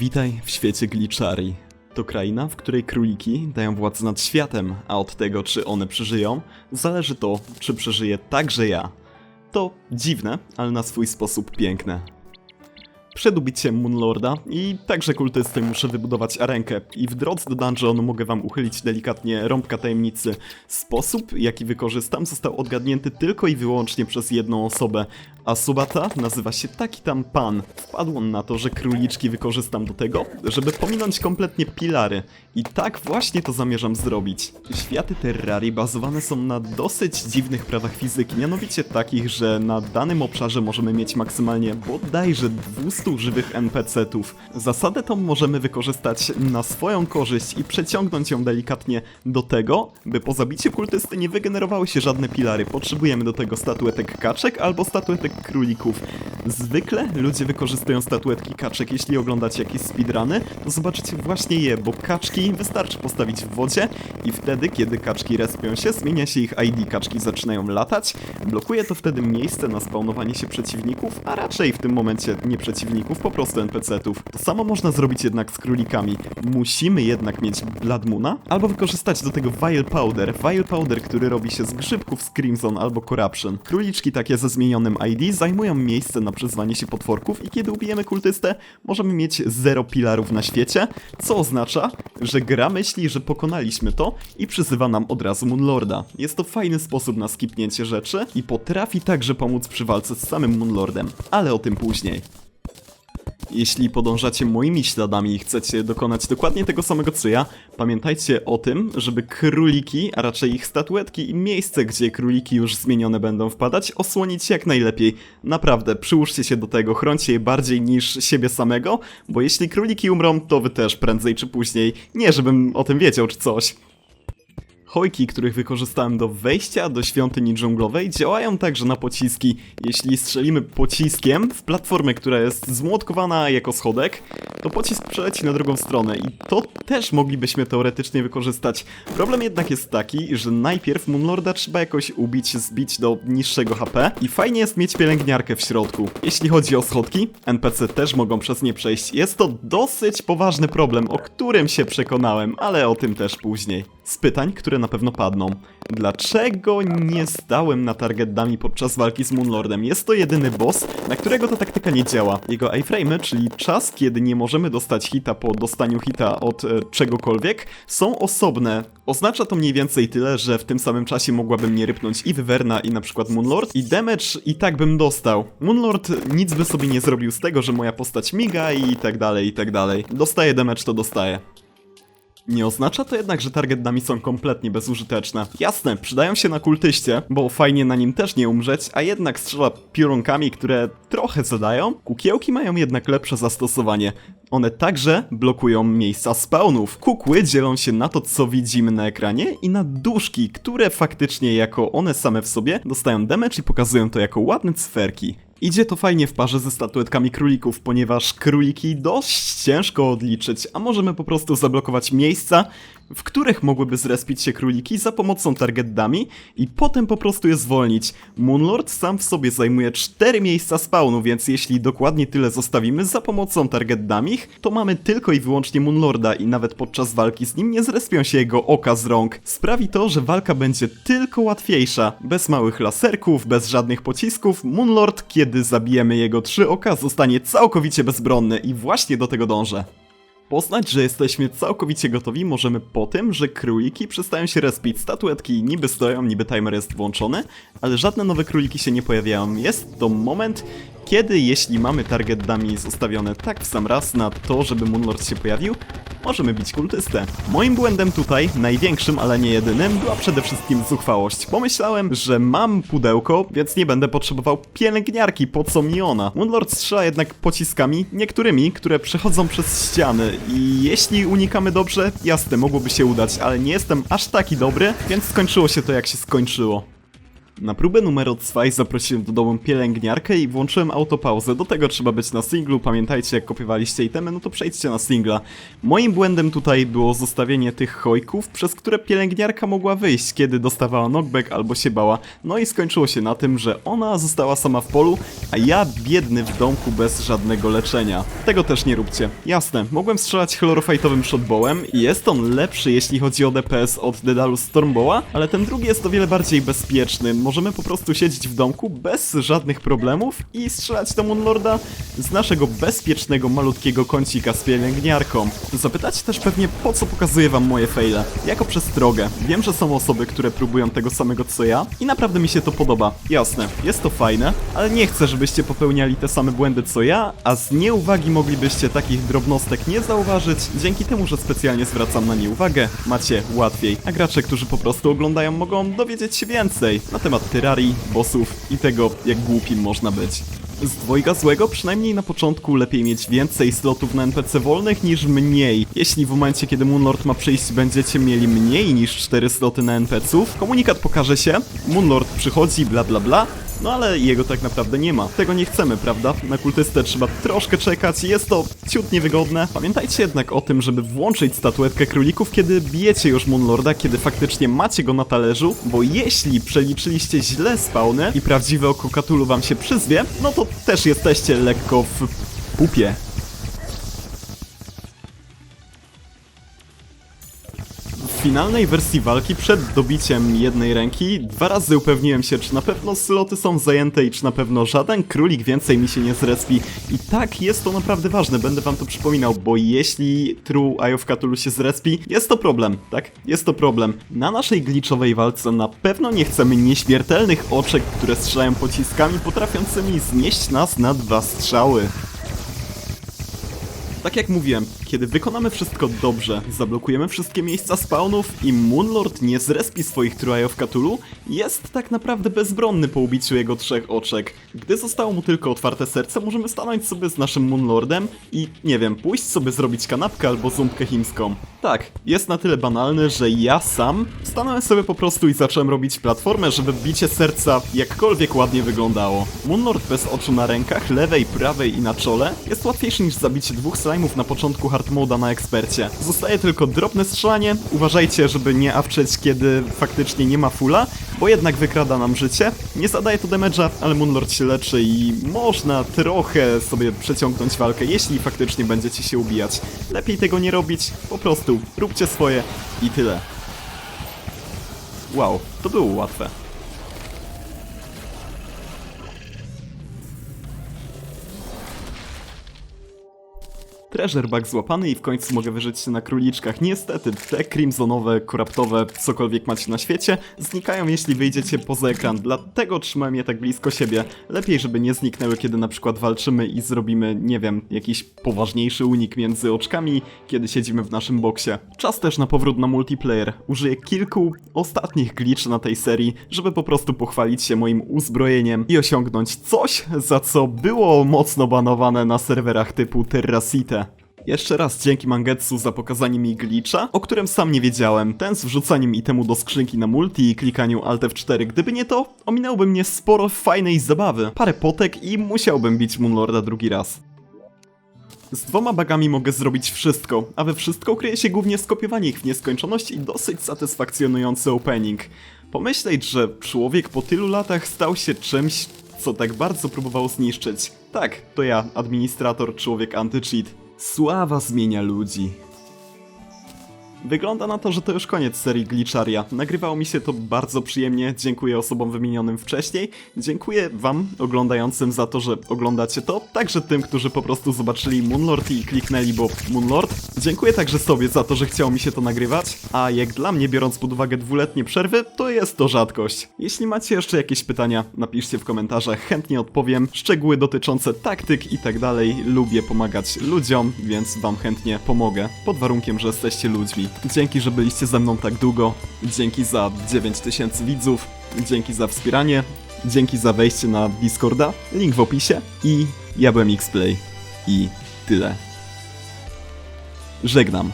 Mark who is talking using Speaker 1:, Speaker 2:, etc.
Speaker 1: Witaj w świecie Glitchari. To kraina, w której króliki dają władzę nad światem, a od tego, czy one przeżyją, zależy to, czy przeżyję także ja. To dziwne, ale na swój sposób piękne. Przed ubiciem Moonlorda i także kultysty muszę wybudować arenkę i w drodze do dungeonu mogę wam uchylić delikatnie rąbka tajemnicy. Sposób, jaki wykorzystam został odgadnięty tylko i wyłącznie przez jedną osobę, a osoba ta nazywa się taki tam pan. Wpadł on na to, że króliczki wykorzystam do tego, żeby pominąć kompletnie pilary. I tak właśnie to zamierzam zrobić. Światy Terrarii bazowane są na dosyć dziwnych prawach fizyki, mianowicie takich, że na danym obszarze możemy mieć maksymalnie bodajże 200 żywych NPC-ów. Zasadę tą możemy wykorzystać na swoją korzyść i przeciągnąć ją delikatnie do tego, by po zabiciu kultysty nie wygenerowały się żadne pilary. Potrzebujemy do tego statuetek kaczek albo statuetek królików. Zwykle ludzie wykorzystują statuetki kaczek. Jeśli oglądacie jakieś speedruny, to zobaczycie właśnie je, bo kaczki wystarczy postawić w wodzie i wtedy, kiedy kaczki respią się, zmienia się ich ID, kaczki zaczynają latać, blokuje to wtedy miejsce na spawnowanie się przeciwników, a raczej w tym momencie nie przeciwników, po prostu NPC-ów. To samo można zrobić jednak z królikami. Musimy jednak mieć Blood Moona, albo wykorzystać do tego Vile Powder. Vile Powder, który robi się z grzybków z Crimson albo Corruption. Króliczki takie ze zmienionym ID zajmują miejsce na przyzwanie się potworków i kiedy ubijemy kultystę, możemy mieć zero pilarów na świecie, co oznacza, że gra myśli, że pokonaliśmy to i przyzywa nam od razu Moonlorda. Jest to fajny sposób na skipnięcie rzeczy i potrafi także pomóc przy walce z samym Moonlordem, ale o tym później. Jeśli podążacie moimi śladami i chcecie dokonać dokładnie tego samego co ja, pamiętajcie o tym, żeby króliki, a raczej ich statuetki i miejsce, gdzie króliki już zmienione będą wpadać, osłonić jak najlepiej. Naprawdę, przyłóżcie się do tego, chroncie je bardziej niż siebie samego, bo jeśli króliki umrą, to wy też prędzej czy później. Nie, żebym o tym wiedział czy coś. Hojki, których wykorzystałem do wejścia do świątyni dżunglowej, działają także na pociski. Jeśli strzelimy pociskiem w platformę, która jest zmłotkowana jako schodek, to pocisk przeleci na drugą stronę i to też moglibyśmy teoretycznie wykorzystać. Problem jednak jest taki, że najpierw Moonlorda trzeba jakoś ubić, zbić do niższego HP i fajnie jest mieć pielęgniarkę w środku. Jeśli chodzi o schodki, NPC też mogą przez nie przejść. Jest to dosyć poważny problem, o którym się przekonałem, ale o tym też później. Z pytań, które na pewno padną. Dlaczego nie zdałem na target dummy podczas walki z Moonlordem? Jest to jedyny boss, na którego ta taktyka nie działa. Jego iframe'y, czyli czas, kiedy nie możemy dostać hita po dostaniu hita od e, czegokolwiek, są osobne. Oznacza to mniej więcej tyle, że w tym samym czasie mogłabym nie rypnąć i Wyverna i na przykład Moonlord i damage i tak bym dostał. Moonlord nic by sobie nie zrobił z tego, że moja postać miga i tak dalej, i tak dalej. Dostaje damage, to dostaje. Nie oznacza to jednak, że target dummy są kompletnie bezużyteczne. Jasne, przydają się na kultyście, bo fajnie na nim też nie umrzeć, a jednak strzela piorunkami, które trochę zadają. Kukiełki mają jednak lepsze zastosowanie. One także blokują miejsca spawnów. Kukły dzielą się na to, co widzimy na ekranie i na duszki, które faktycznie jako one same w sobie dostają damage i pokazują to jako ładne cyferki. Idzie to fajnie w parze ze statuetkami królików, ponieważ króliki dość ciężko odliczyć, a możemy po prostu zablokować miejsca, w których mogłyby zrespić się króliki za pomocą target dummy i potem po prostu je zwolnić. Moonlord sam w sobie zajmuje 4 miejsca spawnu, więc jeśli dokładnie tyle zostawimy za pomocą target dummy, to mamy tylko i wyłącznie Moonlorda i nawet podczas walki z nim nie zrespią się jego oka z rąk. Sprawi to, że walka będzie tylko łatwiejsza. Bez małych laserków, bez żadnych pocisków, Moonlord, kiedy zabijemy jego trzy oka, zostanie całkowicie bezbronny i właśnie do tego dążę. Poznać, że jesteśmy całkowicie gotowi możemy po tym, że króliki przestają się respić. Statuetki niby stoją, niby timer jest włączony, ale żadne nowe króliki się nie pojawiają. Jest to moment, kiedy jeśli mamy target dummy zostawione tak w sam raz na to, żeby Moonlord się pojawił, możemy bić kultystę. Moim błędem tutaj, największym, ale nie jedynym, była przede wszystkim zuchwałość. Pomyślałem, że mam pudełko, więc nie będę potrzebował pielęgniarki, po co mi ona? Moonlord strzela jednak pociskami, niektórymi, które przechodzą przez ściany i jeśli unikamy dobrze, jasne, mogłoby się udać, ale nie jestem aż taki dobry, więc skończyło się to jak się skończyło. Na próbę numer 2 zaprosiłem do domu pielęgniarkę i włączyłem autopauzę. Do tego trzeba być na singlu. Pamiętajcie, jak kopiowaliście itemy, no to przejdźcie na singla. Moim błędem tutaj było zostawienie tych hojków, przez które pielęgniarka mogła wyjść, kiedy dostawała knockback albo się bała. No i skończyło się na tym, że ona została sama w polu, a ja biedny w domku bez żadnego leczenia. Tego też nie róbcie. Jasne, mogłem strzelać chlorofajtowym shotbowem i jest on lepszy, jeśli chodzi o DPS od Dedalu Stormboła, ale ten drugi jest o wiele bardziej bezpieczny. Możemy po prostu siedzieć w domku bez żadnych problemów i strzelać do Moonlorda z naszego bezpiecznego, malutkiego kącika z pielęgniarką. Zapytacie też pewnie, po co pokazuję wam moje faile. Jako przestrogę. Wiem, że są osoby, które próbują tego samego co ja i naprawdę mi się to podoba. Jasne, jest to fajne, ale nie chcę, żebyście popełniali te same błędy co ja, a z nieuwagi moglibyście takich drobnostek nie zauważyć. Dzięki temu, że specjalnie zwracam na nie uwagę, macie łatwiej. A gracze, którzy po prostu oglądają, mogą dowiedzieć się więcej na temat Terrarii, bossów i tego, jak głupim można być. Z dwojga złego przynajmniej na początku lepiej mieć więcej slotów na NPC wolnych niż mniej. Jeśli w momencie kiedy Moonlord ma przyjść będziecie mieli mniej niż 4 sloty na NPCów, komunikat pokaże się, Moonlord przychodzi bla bla bla, no ale jego tak naprawdę nie ma. Tego nie chcemy, prawda? Na kultystę trzeba troszkę czekać, jest to ciut niewygodne. Pamiętajcie jednak o tym, żeby włączyć statuetkę królików, kiedy bijecie już Moonlorda, kiedy faktycznie macie go na talerzu, bo jeśli przeliczyliście źle spawny i prawdziwe oko Katulu wam się przyzwie, no to też jesteście lekko w pupie. W finalnej wersji walki przed dobiciem jednej ręki dwa razy upewniłem się, czy na pewno sloty są zajęte i czy na pewno żaden królik więcej mi się nie zrespi. I tak, jest to naprawdę ważne, będę wam to przypominał, bo jeśli True Eye of Cthulhu się zrespi, jest to problem, tak? Jest to problem. Na naszej glitchowej walce na pewno nie chcemy nieśmiertelnych oczek, które strzelają pociskami potrafiącymi znieść nas na dwa strzały. Tak jak mówiłem, kiedy wykonamy wszystko dobrze, zablokujemy wszystkie miejsca spawnów i Moonlord nie zrespi swoich of Cthulhu, jest tak naprawdę bezbronny po ubiciu jego trzech oczek. Gdy zostało mu tylko otwarte serce, możemy stanąć sobie z naszym Moonlordem i, nie wiem, pójść sobie zrobić kanapkę albo ząbkę chińską. Tak, jest na tyle banalny, że ja sam stanąłem sobie po prostu i zacząłem robić platformę, żeby bicie serca jakkolwiek ładnie wyglądało. Moonlord bez oczu na rękach, lewej, prawej i na czole jest łatwiejszy niż zabicie dwóch slime'ów na początku hard moda na ekspercie. Zostaje tylko drobne strzelanie, uważajcie, żeby nie awczeć, kiedy faktycznie nie ma fula, bo jednak wykrada nam życie. Nie zadaje to damage'a, ale Moonlord się leczy i można trochę sobie przeciągnąć walkę, jeśli faktycznie będziecie się ubijać. Lepiej tego nie robić, po prostu róbcie swoje i tyle. Wow, to było łatwe. Treasure złapany i w końcu mogę wyżyć się na króliczkach. Niestety, te crimsonowe, koraptowe, cokolwiek macie na świecie, znikają jeśli wyjdziecie poza ekran, dlatego trzymałem je tak blisko siebie. Lepiej, żeby nie zniknęły, kiedy na przykład walczymy i zrobimy, nie wiem, jakiś poważniejszy unik między oczkami, kiedy siedzimy w naszym boksie. Czas też na powrót na multiplayer. Użyję kilku ostatnich glitch na tej serii, żeby po prostu pochwalić się moim uzbrojeniem i osiągnąć coś, za co było mocno banowane na serwerach typu Terracite. Jeszcze raz dzięki Mangetsu za pokazanie mi glitcha, o którym sam nie wiedziałem. Ten z wrzucaniem itemu do skrzynki na multi i klikaniu Alt F4. Gdyby nie to, ominęłoby mnie sporo fajnej zabawy. Parę potek i musiałbym bić Moonlorda drugi raz. Z dwoma bagami mogę zrobić wszystko, a we wszystko kryje się głównie skopiowanie ich w nieskończoność i dosyć satysfakcjonujący opening. Pomyśleć, że człowiek po tylu latach stał się czymś, co tak bardzo próbował zniszczyć. Tak, to ja, administrator, człowiek anti-cheat. Sława zmienia ludzi. Wygląda na to, że to już koniec serii Glitcharia. Nagrywało mi się to bardzo przyjemnie, dziękuję osobom wymienionym wcześniej. Dziękuję wam, oglądającym, za to, że oglądacie to. Także tym, którzy po prostu zobaczyli Moonlord i kliknęli, bo Moonlord. Dziękuję także sobie za to, że chciało mi się to nagrywać. A jak dla mnie, biorąc pod uwagę dwuletnie przerwy, to jest to rzadkość. Jeśli macie jeszcze jakieś pytania, napiszcie w komentarzach, chętnie odpowiem. Szczegóły dotyczące taktyk i tak dalej. Lubię pomagać ludziom, więc wam chętnie pomogę. Pod warunkiem, że jesteście ludźmi. Dzięki, że byliście ze mną tak długo. Dzięki za 9000 widzów. Dzięki za wspieranie. Dzięki za wejście na Discorda. Link w opisie. I ja byłem Xplay. I tyle. Żegnam.